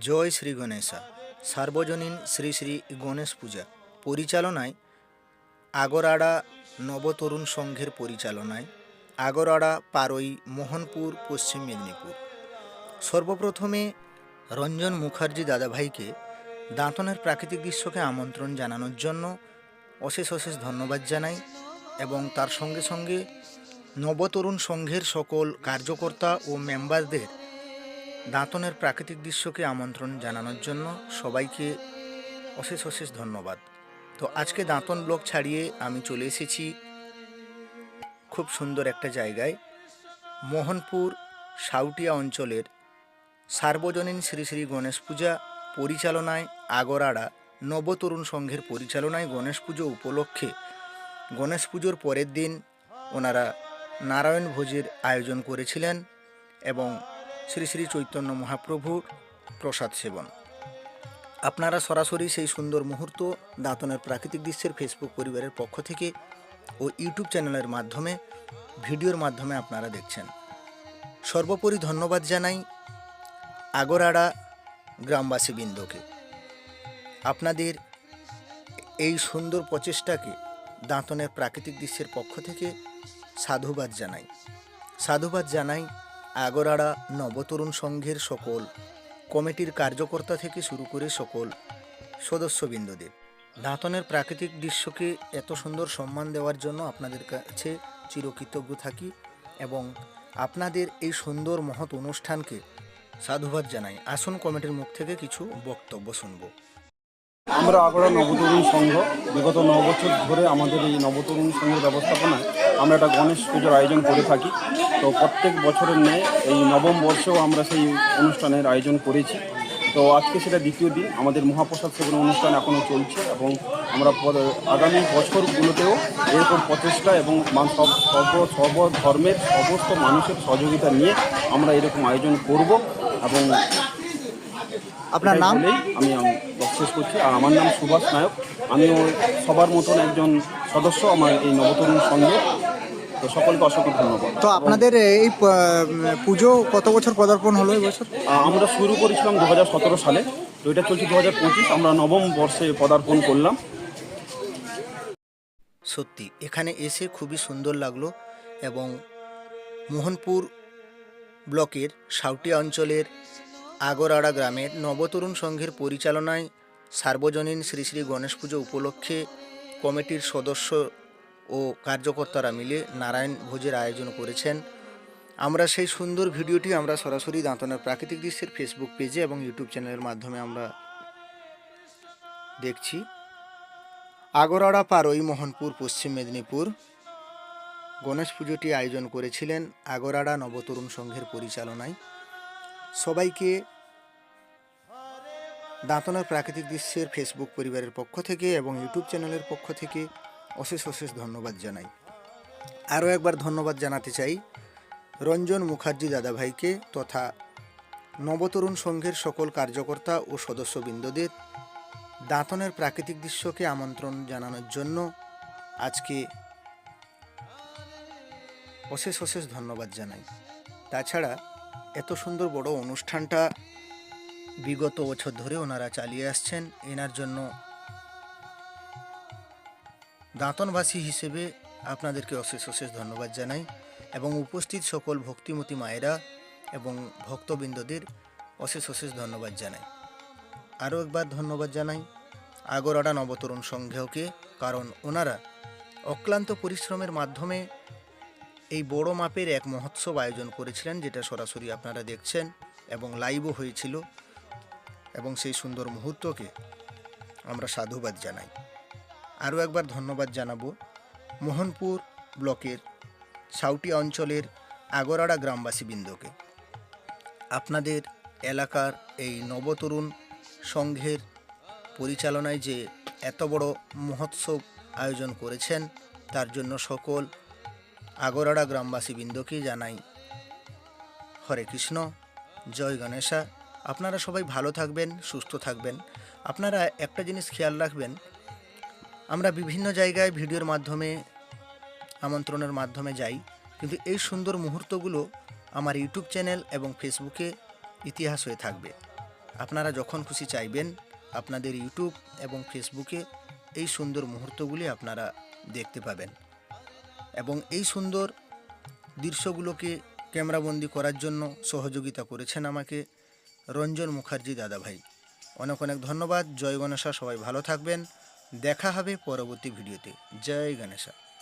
জয় শ্রী গণেশা। সার্বজনীন শ্রী শ্রী গণেশ পূজা। পরিচালনায় আগরাড়া নবতরুণ সংঘের পরিচালনায় আগরাড়া পারই, মোহনপুর, পশ্চিম মেদিনীপুর। সর্বপ্রথমে রঞ্জন মুখার্জি দাদাভাইকে দাঁতনের প্রাকৃতিক দৃশ্যকে আমন্ত্রণ জানানোর জন্য অশেষ অশেষ ধন্যবাদ জানাই এবং তার সঙ্গে সঙ্গে নবতরুণ সংঘের সকল কার্যকর্তা ও মেম্বারদের দাঁতনের প্রাকৃতিক দৃশ্যকে আমন্ত্রণ জানানোর জন্য সবাইকে অশেষ অশেষ ধন্যবাদ। তো আজকে দাঁতন ব্লক ছাড়িয়ে আমি চলে এসেছি খুব সুন্দর একটা জায়গায়, মোহনপুর সাউটিয়া অঞ্চলের সার্বজনীন শ্রী শ্রী গণেশ পূজা পরিচালনায় আগরাড়া নবতরুণ সংঘের পরিচালনায় গণেশ পুজো উপলক্ষে গণেশ পুজোর পরের দিন ওনারা নারায়ণ ভোজের আয়োজন করেছিলেন এবং শ্রী শ্রী চৈতন্য মহাপ্রভুর প্রসাদ সেবন। আপনারা সরাসরি সেই সুন্দর মুহূর্ত দাঁতনের প্রাকৃতিক দৃশ্যের ফেসবুক পরিবারের পক্ষ থেকে ও ইউটিউব চ্যানেলের মাধ্যমে, ভিডিওর মাধ্যমে আপনারা দেখছেন। সর্বোপরি ধন্যবাদ জানাই আগরাড়া গ্রামবাসী বৃন্দকে। আপনাদের এই সুন্দর প্রচেষ্টাকে দাঁতনের প্রাকৃতিক দৃশ্যের পক্ষ থেকে সাধুবাদ জানাই। সাধুবাদ জানাই আগরাড়া নবতরুণ সংঘের সকল, কমিটির কার্যকর্তা থেকে শুরু করে সকল সদস্যবৃন্দদের। দাঁতনের প্রাকৃতিক দৃশ্যকে এত সুন্দর সম্মান দেওয়ার জন্য আপনাদের কাছে চিরকৃতজ্ঞ থাকি এবং আপনাদের এই সুন্দর মহৎ অনুষ্ঠানকে সাধুবাদ জানাই। আসুন কমিটির মুখ থেকে কিছু বক্তব্য শুনব। আমরা আগড়া নবতরুণ সংঘ, বিগত ন বছর ধরে আমাদের এই নবতরুণ সংঘের ব্যবস্থাপনায় আমরা একটা গণেশ পুজোর আয়োজন করে থাকি। তো প্রত্যেক বছরের ন্যায় এই নবম বর্ষেও আমরা সেই অনুষ্ঠানের আয়োজন করেছি। তো আজকে সেটা দ্বিতীয় দিন, আমাদের মহাপ্রসাদ সেবন অনুষ্ঠান এখনও চলছে এবং আমরা আগামী বছরগুলোতেও এরকম প্রচেষ্টা এবং সব, সর্ব সর্ব ধর্মের সমস্ত মানুষের সহযোগিতা নিয়ে আমরা এরকম আয়োজন করব এবং আপনার নাম? আমি শেষ করছি। আর আমার নাম সুভাষ নায়ক। আমিও সবার মতন একজন সদস্য আমার এই নবতরুণ সঙ্গে। তো সকলকে অসংখ্য ধন্যবাদ। তো আপনাদের এই পুজো কত বছর পদার্পণ হলো এই বছর? আমরা শুরু করেছিলাম দু হাজার সতেরো সালে। তো এটা চলছে দু আমরা নবম বর্ষে পদার্পণ করলাম। সত্যি এখানে এসে খুবই সুন্দর লাগল এবং মোহনপুর ব্লকের সাউটিয়া অঞ্চলের আগরাড়া গ্রামের নবতরুণ সংঘের পরিচালনায় সার্বজনীন শ্রী শ্রী গণেশ পুজো উপলক্ষে কমিটির সদস্য ও কার্যকর্তারা মিলে নারায়ণ ভোজের আয়োজন করেছেন। আমরা সেই সুন্দর ভিডিওটি আমরা সরাসরি দাঁতনের প্রাকৃতিক দৃশ্যের ফেসবুক পেজে এবং ইউটিউব চ্যানেলের মাধ্যমে আমরা দেখছি। আগরাড়া পারই মোহনপুর, পশ্চিম মেদিনীপুর। গণেশ পুজোটি আয়োজন করেছিলেন আগরাড়া নবতরুণ সংঘের পরিচালনায়। সবাইকে দাঁতনের প্রাকৃতিক দৃশ্যের ফেসবুক পরিবারের পক্ষ থেকে এবং ইউটিউব চ্যানেলের পক্ষ থেকে অশেষ অশেষ ধন্যবাদ জানাই। আরও একবার ধন্যবাদ জানাতে চাই রঞ্জন মুখার্জি দাদাভাইকে তথা নবতরুণ সংঘের সকল কার্যকর্তা ও সদস্যবৃন্দদের দাঁতনের প্রাকৃতিক দৃশ্যকে আমন্ত্রণ জানানোর জন্য আজকে অশেষ অশেষ ধন্যবাদ জানাই। তাছাড়া এত সুন্দর বড় অনুষ্ঠানটা বিগত বছর ধরে ওনারা চালিয়ে আসছেন। এনার জন্য দাঁতনবাসী হিসেবে আপনাদেরকে অশেষ অশেষ ধন্যবাদ জানাই এবং উপস্থিত সকল ভক্তিমতী মায়েরা এবং ভক্তবৃন্দদের অশেষ অশেষ ধন্যবাদ জানাই। আরও একবার ধন্যবাদ জানাই আগরাড়া নবতরুণ সংঘকে, কারণ ওনারা অক্লান্ত পরিশ্রমের মাধ্যমে এই বড় মাপের এক মহোৎসব আয়োজন করেছিলেন, যেটা সরাসরি আপনারা দেখছেন এবং লাইভও হয়েছিল এবং সেই সুন্দর মুহূর্তকে আমরা সাধুবাদ জানাই। আরও একবার ধন্যবাদ জানাব মোহনপুর ব্লকের সাউটি অঞ্চলের আগরাড়া গ্রামবাসী বৃন্দকে। আপনাদের এলাকার এই নবতরুণ সংঘের পরিচালনায় যে এত বড় মহোৎসব আয়োজন করেছেন, তার জন্য সকল আগরাড়া গ্রামবাসী বৃন্দকে জানাই, হরে কৃষ্ণ, জয় গণেশা। আপনারা সবাই ভালো থাকবেন, সুস্থ থাকবেন। আপনারা একটা জিনিস খেয়াল রাখবেন, আমরা বিভিন্ন জায়গায় ভিডিওর মাধ্যমে, আমন্ত্রণের মাধ্যমে যাই, কিন্তু এই সুন্দর মুহূর্তগুলো আমার ইউটিউব চ্যানেল এবং ফেসবুকে ইতিহাস হয়ে থাকবে। আপনারা যখন খুশি চাইবেন, আপনাদের ইউটিউব এবং ফেসবুকে এই সুন্দর মুহূর্তগুলি আপনারা দেখতে পাবেন। এবং এই সুন্দর দৃশ্যগুলোকে ক্যামেরাবন্দি করার জন্য সহযোগিতা করেছেন আমাকে রঞ্জন মুখার্জি দাদাভাই। অনেক অনেক ধন্যবাদ, জয় গণেশা, সবাই ভালো থাকবেন, দেখা হবে পরবর্তী ভিডিওতে। জয় গণেশা।